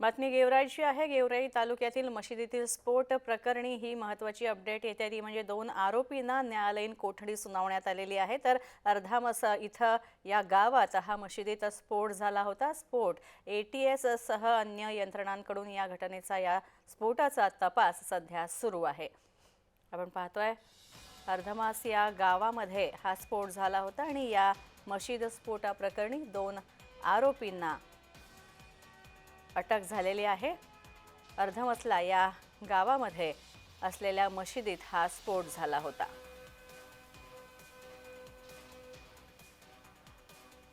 बातमी गेवराईची आहे. गेवराई तालुक्यातील मशिदीतील स्फोट प्रकरणी ही महत्त्वाची अपडेट येते ती म्हणजे दोन आरोपींना न्यायालयीन कोठडी सुनावण्यात आलेली आहे. तर अर्धामस इथं या गावात हा मशिदीत स्फोट झाला होता. स्फोट ए टी एस सह अन्य यंत्रणांकडून या घटनेचा या स्फोटाचा तपास सध्या सुरू आहे. आपण पाहतोय अर्धमास या गावामध्ये हा स्फोट झाला होता आणि या मशीद स्फोटाप्रकरणी दोन आरोपींना अटक झालेली आहे. अर्धमसला या गावामध्ये असलेल्या मशिदीत हा स्फोट झाला होता.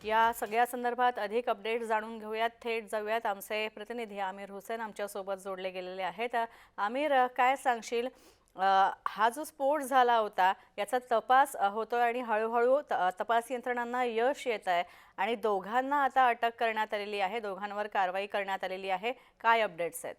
या सगळ्या संदर्भात अधिक अपडेट जाणून घेऊयात. थेट जाऊयात. आमचे प्रतिनिधी आमिर हुसेन आमच्यासोबत जोडले गेलेले आहेत. आमिर काय सांगशील? हा जो स्फोट झाला होता याचा तपास होतोय आणि हळूहळू तपास यंत्रणांना यश येत आहे आणि दोघांना आता अटक करण्यात आलेली आहे दोघांवर कारवाई करण्यात आलेली आहे. काय अपडेट्स आहेत?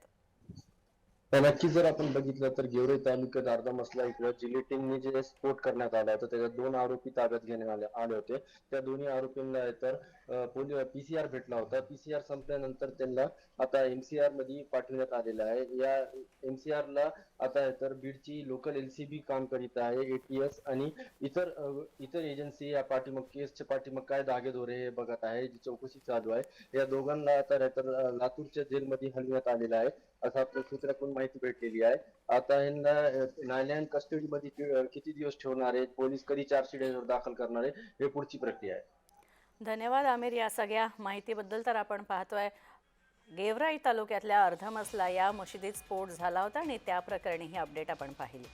नक्की जर आपण बघितलं तर गेवरे तालुक्यात अर्धा मसला इकडं जिलेटिंगने जे स्फोट करण्यात आला होता त्याच्यात दोन आरोपी ताब्यात घेण्यात आले आले होते. त्या दोन्ही आरोपींना तर पीसीआर भेटला होता. पीसीआर संपल्यानंतर त्यांना आता एमसीआरमध्ये पाठवण्यात आलेलं आहे. या एमसीआर ला आता तर बीडची लोकल एलसीबी काम करीत आहे एटीएस आणि इतर इतर एजन्सी या पाठीमाग केसच्या पाठीमाग काय धागेदोरे हे बघत आहे जी चौकशी चालू आहे. या दोघांना आता तर लातूरच्या जेलमध्ये हलवण्यात आलेलं आहे. असं आपल्या सूत्राकडून माहिती भेटलेली आहे. आता यांना न्यायालयीन कस्टडीमध्ये किती दिवस ठेवणार आहेत? पोलीस कधी चार्जशीट दाखल करणार आहे हे पुढची प्रक्रिया आहे. धन्यवाद आमिर या सगळ्या माहितीबद्दल. तर आपण पाहतोय गेवराई तालुक्यातल्या अर्धमसला या मशिदीत स्फोट झाला होता आणि त्या प्रकरणी ही अपडेट आपण पाहिली.